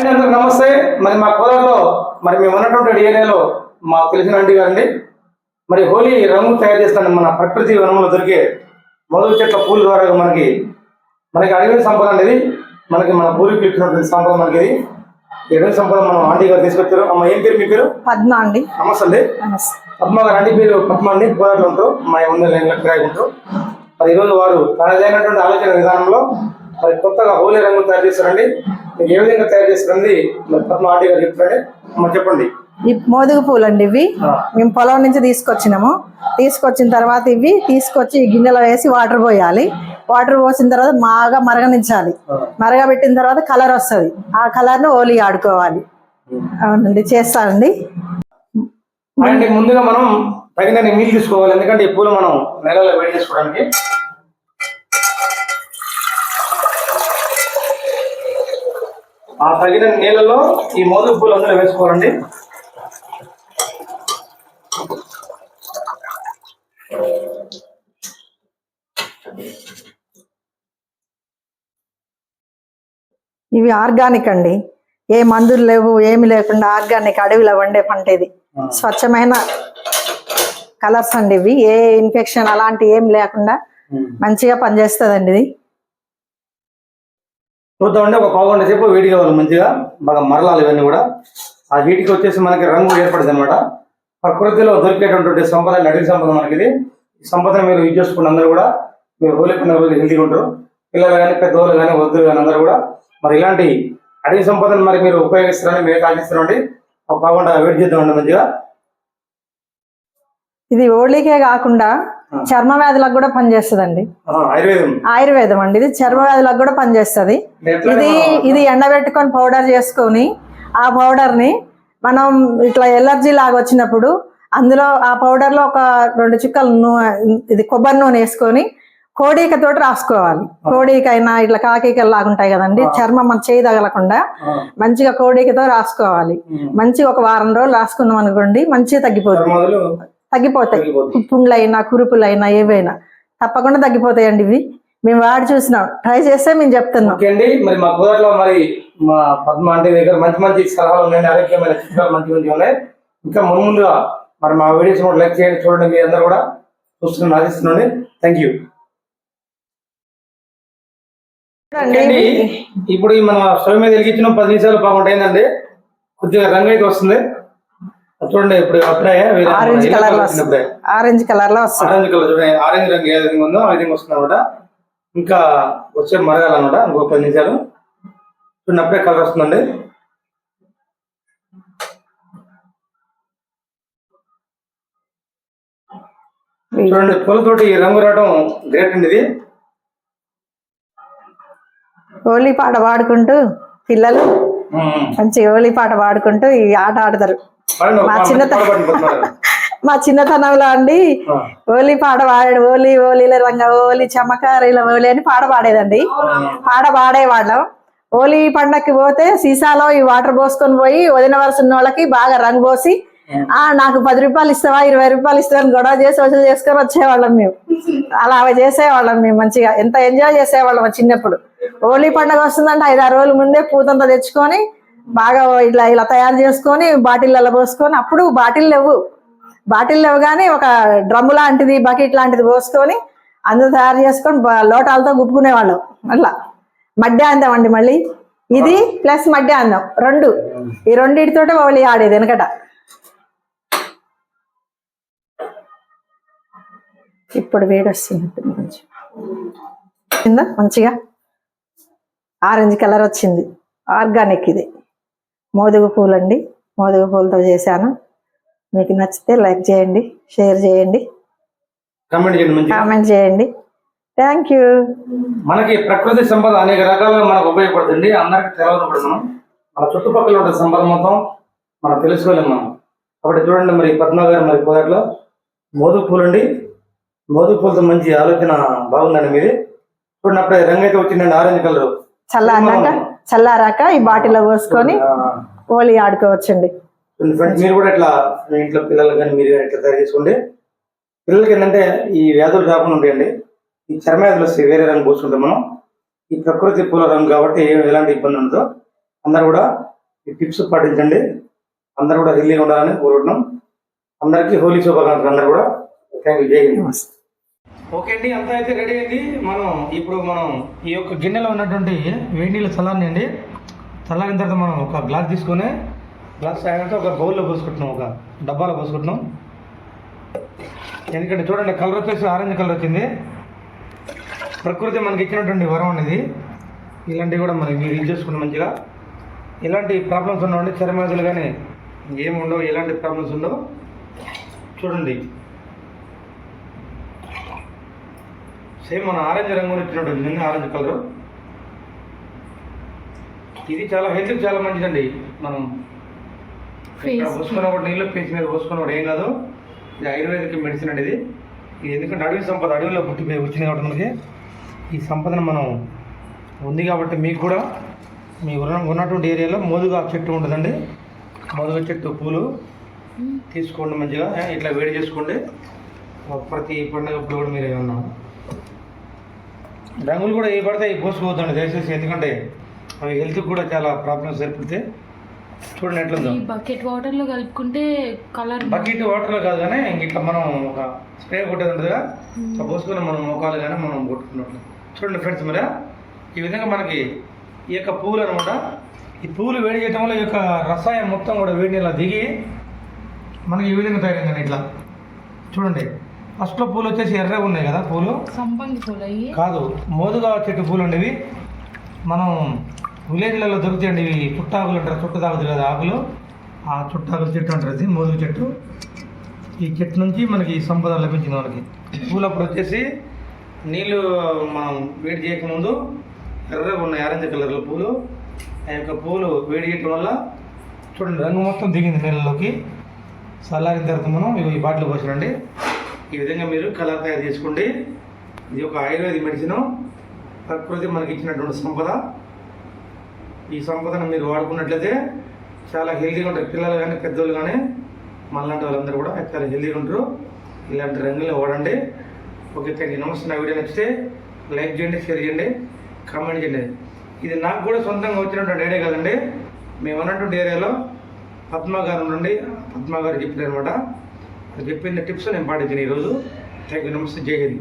అండి అందరికి నమస్తే. మరి మా కోదాడలో మరి మేము ఉన్నటువంటి ఏరియాలో మాకు తెలిసిన ఆంటీ గారండి. మరి హోలీ రంగు తయారు చేస్తాను మన ప్రకృతి వనంలో దొరికే మొదలు చెట్ల పూల ద్వారా మనకి మనకి అడవి సంపద అనేది మనకి మన పూర్వీకులు ఇచ్చినటువంటి సంపద మనకి ఇది. అడవి సంపద మనం ఆంటీ గారు తీసుకొచ్చారు. అమ్మ ఏం పేరు మీ పేరు? పద్మ అండి. నమస్తే అండి. పద్మ గారు ఆంటీ పేరు పద్మ అండి. కోదాడలో ఉంటారు. మా ఉన్న కిరాయి ఉంటారు. మరి ఈరోజు వారు తనదైనటువంటి ఆలోచన విధానంలో మరి కొత్తగా హోలీ రంగు తయారు చేస్తారండి ఏ విధంగా తయారు చేస్తారండి పద్మ ఆంటీ గారు చెప్తారండి అమ్మ చెప్పండి. ఈ మోదుగు పూలు అండి ఇవి. మేము పొలం నుంచి తీసుకొచ్చినాము. తీసుకొచ్చిన తర్వాత ఇవి తీసుకొచ్చి గిన్నెలో వేసి వాటర్ పోయాలి. వాటర్ పోసిన తర్వాత బాగా మరగనించాలి. మరగబెట్టిన తర్వాత కలర్ వస్తుంది. ఆ కలర్ను ఓలి ఆడుకోవాలి. అవునండి చేస్తానండి. అండ్ ముందుగా మనం తగినన్ని నీళ్ళు తీసుకోవాలి. ఎందుకంటే ఈ పూలు మనం నెలలో వేడి చేసుకోవడానికి ఆ తగిన నీళ్ళలో ఈ మోదుగు పూలు అందులో వేసుకోవాలండి. ఇవి ఆర్గానిక్ అండి. ఏ మందులు లేవు ఏమి లేకుండా ఆర్గానిక్ అడవిలో వండే పంట ఇది. స్వచ్ఛమైన కలర్స్ అండి ఇవి. ఏ ఇన్ఫెక్షన్ అలాంటి ఏం లేకుండా మంచిగా పనిచేస్తుందండి ఇది. చూద్దామండి ఒక పావుగంట సేపు వేడి కావాలి మంచిగా బాగా మరలాలి ఇవన్నీ కూడా. ఆ వీటికి వచ్చేసి మనకి రంగు ఏర్పడుతుంది అనమాట ప్రకృతిలో దొరికేటటువంటి సంపద అడవి సంపద మనకి ఇది ఈ సంపదను మీరు యూజ్ చేసుకున్న అందరూ కూడా మీరు హోలీ పండుగ రోజు హెల్తీగా ఉంటారు. పిల్లలు కానీ పెద్దవాళ్ళు కానీ వద్దులు కానీ అందరూ కూడా మరి ఇలాంటి అడవి సంపదను మరి మీరు ఉపయోగిస్తారని మీరు ఆశిస్తున్నాండి ఒక పావుగంట వేడి చేద్దామండి మంచిగా. ఇది ఓళ్ళికే కాకుండా చర్మ వ్యాధులకు కూడా పనిచేస్తుందండి. ఆయుర్వేదం. అండి. ఇది చర్మ వ్యాధులకు కూడా పనిచేస్తుంది. ఇది ఇది ఎండబెట్టుకొని పౌడర్ చేసుకొని ఆ పౌడర్ని మనం ఇట్లా ఎలర్జీ లాగా వచ్చినప్పుడు అందులో ఆ పౌడర్లో ఒక రెండు చుక్కలు నూ- ఇది కొబ్బరి నూనె వేసుకొని కోడిక తోటి రాసుకోవాలి. కోడికైనా ఇట్లా కాకికలు లాగా ఉంటాయి కదండి. చర్మం మన చేయి తగలకుండా మంచిగా కోడికతో రాసుకోవాలి. మంచిగా ఒక వారం రోజులు రాసుకున్నాం అనుకోండి మంచిగా తగ్గిపోతుంది. తగ్గిపోతాయి. పుండ్లైనా కురుపులైనా ఏవైనా. తప్పకుండా తగ్గిపోతాయండి ఇవి. మేము వాడి చూసినాం. ట్రై చేస్తే మేము చెప్తున్నాం. అండి. మరి మా కూరలో మరి మా పద్మ ఆంటీ దగ్గర మంచి మంచి సలహాలు ఉన్నాయండి. ఆరోగ్యమైన చిట్కాలు మంచి మంచి ఉన్నాయి. ఇంకా ముందు ముందుగా మరి మా వీడియోస్ కూడా లైక్ చేయండి. చూడండి మీ అందరూ కూడా. చూస్తున్నాను ఆశిస్తున్నాండి థ్యాంక్ యూ చూడండి. ఇప్పుడు మన స్టవ్ మీద వెలిగించిన పది నిమిషాలు బాగుంటాయిందండి కొద్దిగా రంగు అయితే వస్తుంది. చూడండి ఇప్పుడు అప్పుడే ఆరెంజ్ కలర్లో వస్తుంది. ఆరెంజ్ కలర్లో వస్తుంది. ఆరెంజ్ కలర్ చూడండి ఆరెంజ్ రంగు ఏ విధంగా ఉందో ఆ విధంగా వస్తుంది అనమాట. ఇంకా వచ్చే మరగాలన్నమాట ఇంకో పది నిమిషాలు. చూడండి అప్పుడే కలర్ వస్తుందండి. చూడండి పూలతోటి ఈ రంగు రావడం గ్రేట్ అండి ఇది. హోలీ పాట పాడుకుంటూ పిల్లలు. మంచి హోలీ పాట పాడుకుంటూ ఈ ఆట ఆడతారు. మా మంచి చిన్నత- పాట పాడండి, పద్మగారు. మా చిన్నతనంలో అండి. హోలీ పాట పాడాడు హోలీ హోలీల రంగ హోలీ చమకారీల హోలీ అని పాట పాడేదండి. పాట పాడేవాళ్ళం. హోలీ పండక్కి పోతే సీసాలో ఈ వాటర్ పోసుకొని పోయి వదిన వలస ఉన్న వాళ్ళకి బాగా రంగు పోసి ఆ. నాకు పది రూపాయలు ఇస్తావా ఇరవై రూపాయలు ఇస్తావా అని గొడవ చేసి వసూలు చేసుకొని వచ్చేవాళ్ళం మేము. అలా అవి చేసేవాళ్ళం మేము మంచిగా. ఎంత ఎంజాయ్ చేసేవాళ్ళం చిన్నప్పుడు. హోలీ పండగ వస్తుందంటే ఐదారు రోజుల ముందే పూతంతా తెచ్చుకొని బాగా ఇట్లా ఇలా తయారు చేసుకొని బాటిళ్ళలో పోసుకొని అప్పుడు బాటిల్ లేవు. బాటిల్ లేవు కానీ ఒక డ్రమ్ము లాంటిది బకెట్ లాంటిది పోసుకొని అందరూ తయారు చేసుకొని లోటాలతో గుప్పుకునేవాళ్ళం అట్లా. మడ్డే అందం అండి మళ్ళీ. ఇది ప్లస్ మడ్డ అందం. రెండు. ఈ రెండింటితోటే వాళ్ళు ఆడేది వెనకట. ఇప్పుడు వేడి వస్తుంది మంచిగా. మంచిగా? ఆరెంజ్ కలర్ వచ్చింది. ఆర్గానిక్ ఇది. మోదుగు పూలు అండి మోదుగు పూలతో చేశాను. మీకు నచ్చితే లైక్ చేయండి షేర్ చేయండి. కామెంట్ చేయండి. థ్యాంక్ యూ మనకి ప్రకృతి సంపద అనేక రకాలుగా మనకు ఉపయోగపడుతుంది. అందరికి తెలవదు కూడా మనం మన చుట్టుపక్కల ఉన్న సంపద మొత్తం మనం తెలుసుకోలేం మనం. కాబట్టి చూడండి మరి పద్మ గారు మరి కోదాట్లో మోదుగు పూలు అండి మోదుగు పూలతో మంచి ఆలోచన బాగుందండి మీది. చూడండి అప్పుడే రంగు అయితే వచ్చిందండి ఆరెంజ్ కలర్. చల్లారాక చల్లారాక ఈ బాటిల్లో పోసుకొని హోలీ ఆడుకోవచ్చండి. మీరు కూడా ఇట్లా మీ ఇంట్లో పిల్లలు కానీ మీరు ఇట్లా తయారు చేసుకోండి. పిల్లలకి ఏంటంటే ఈ వ్యాధులు రాకుండా ఉంటాయండి. ఈ చర్మ వ్యాధులు వస్తాయి వేరే రంగు పూసుకుంటాం మనం. ఈ ప్రకృతి పూల రంగు కాబట్టి ఎలాంటి ఇబ్బంది ఉండదు. అందరు కూడా ఈ టిప్స్ పాటించండి. అందరూ కూడా హెల్దీగా ఉండాలని కోరుకుంటున్నాం. అందరికీ హోలీ శుభాకాంక్షలు అందరూ కూడా. థ్యాంక్ యూ జై హింద్. ఓకే అండి అంతా అయితే రెడీ అయింది. మనం ఇప్పుడు మనం ఈ యొక్క గిన్నెలో ఉన్నటువంటి వేడి నీళ్ళు చల్లారినండి చల్లారిన తర్వాత మనం ఒక గ్లాస్ తీసుకొని గ్లాస్ తాగినాక ఒక బౌల్లో పోసుకుంటున్నాం ఒక డబ్బాలో పోసుకుంటున్నాం. ఎందుకంటే చూడండి కలర్ వచ్చేసి ఆరెంజ్ కలర్ వచ్చింది. ప్రకృతి మనకి ఇచ్చినటువంటి వరం అనేది ఇలాంటివి కూడా మనకి యూజ్ చేసుకున్నాం మంచిగా. ఇలాంటి ప్రాబ్లమ్స్ ఉండవండి చర్మాదులు కానీ ఏమి ఉండవు ఎలాంటి ప్రాబ్లమ్స్ ఉండవు. చూడండి. సేమ్ మన ఆరెంజ్ రంగు ఇచ్చినట్టు నిన్న ఆరెంజ్ కలర్. ఇది చాలా హెల్త్కి చాలా మంచిదండి. మనం పోసుకున్న కూడా నీళ్ళు పేసి మీద పోసుకున్న ఏం కాదు. ఇది ఆయుర్వేదిక్ మెడిసిన్ అండి ఇది. ఇది ఎందుకంటే అడవి సంపద అడవిలో పుట్టిపోయి వచ్చింది కాబట్టి మనకి. ఈ సంపదను మనం ఉంది కాబట్టి మీకు కూడా. మీ ఉన్న ఉన్నటువంటి ఏరియాలో మోదుగా చెట్టు ఉంటుందండి. మోదుగా చెట్టు పూలు తీసుకోండి మంచిగా. ఇట్లా వేడి చేసుకోండి. ప్రతి పండుగప్పుడు కూడా మీరు ఏమన్నా రంగులు కూడా ఏ పడితే అవి పోసుకోవద్దండి దయచేసి. ఎందుకంటే అవి హెల్త్కి కూడా చాలా ప్రాబ్లమ్స్ ఏర్పడితే చూడండి ఎట్లుందో బకెట్ వాటర్లో కలుపుకుంటే కలర్ బకెట్ వాటర్లో కాదు కానీ ఇంక ఇట్లా మనం ఒక స్ప్రే కొట్టేది ఉంటుందిగా ఇట్లా పోసుకొని మనం మోకాలు కానీ మనం కొట్టుకున్నట్లు చూడండి ఫ్రెండ్స్ మరి ఈ విధంగా మనకి ఈ యొక్క పువ్వులు అనమాట ఈ పువ్వులు వేడి చేయడం వల్ల ఈ యొక్క రసాయనం మొత్తం కూడా వేడి నీళ్ళ దిగి మనకి ఈ విధంగా తయారైందండి ఇట్లా. చూడండి. ఫస్ట్లో పూలు వచ్చేసి ఎర్రగా ఉన్నాయి కదా పూలు? సంపంగి పూలు అయ్యి. కాదు మోదుగా చెట్టు పూలు అండి ఇవి మనం విలేజ్లలో దొరుకుతాయండి ఇవి. చుట్టాకులు అంటారు చుట్ట తాగుతుంది కదా ఆకులు. ఆ చుట్టాకుల చెట్టు అంటారు మోదుగు చెట్టు. ఈ చెట్టు నుంచి మనకి సంపద లభించింది మనకి పూలు అప్పుడు వచ్చేసి నీళ్ళు మనం వేడి చేయకముందు ఎర్రగా ఉన్నాయి ఆరెంజ్ కలర్లో పూలు. ఆ యొక్క పూలు వేడి చేయటం వల్ల చూడండి రంగు మొత్తం దిగింది నీళ్ళలోకి. చల్లారిన తర్వాత మనం ఈ బాటిల్ పోసినండి ఈ విధంగా మీరు కలర్ తయారు చేసుకోండి. ఇది ఒక ఆయుర్వేద మెడిసిన్. ప్రకృతి మనకి ఇచ్చినటువంటి సంపద. ఈ సంపదను మీరు వాడుకున్నట్లయితే చాలా హెల్తీగా ఉంటారు. పిల్లలు కానీ పెద్దోళ్ళు కానీ మనలాంటి వాళ్ళందరూ కూడా చాలా హెల్తీగా ఉంటారు. ఇలాంటి రంగులు వాడండి. ఓకే థ్యాంక్ యూ నమస్తే నా వీడియో నచ్చితే లైక్ చేయండి షేర్ చేయండి కామెంట్ చేయండి. ఇది నాకు కూడా సొంతంగా వచ్చినటువంటి ఐడియా కాదండి. మేము ఉన్నటువంటి ఏరియాలో పద్మ గారు నుండి పద్మ గారు చెప్పారు అనమాట చెప్పిన టిప్స్ నేను పాటించాను ఈరోజు. థ్యాంక్ యూ నమస్తే. జై హింద్.